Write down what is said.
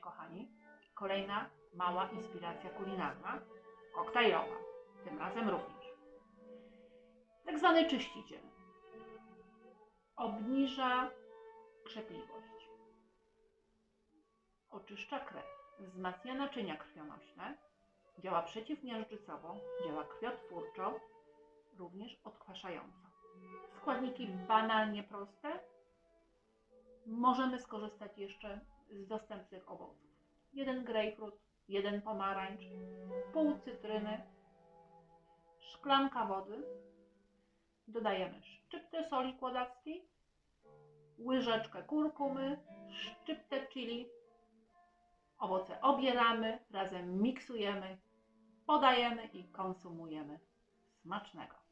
Kochani, kolejna mała inspiracja kulinarna, koktajlowa, tym razem również. Tak zwany czyściciel. Obniża krzepliwość. Oczyszcza krew, wzmacnia naczynia krwionośne, działa przeciwmiażdżycowo, działa krwiotwórczo, również odkwaszająco. Składniki banalnie proste. Możemy skorzystać jeszcze z dostępnych owoców. Jeden grejpfrut, jeden pomarańcz, pół cytryny, szklanka wody. Dodajemy szczyptę soli kłodawskiej, łyżeczkę kurkumy, szczyptę chili. Owoce obieramy, razem miksujemy, podajemy i konsumujemy. Smacznego!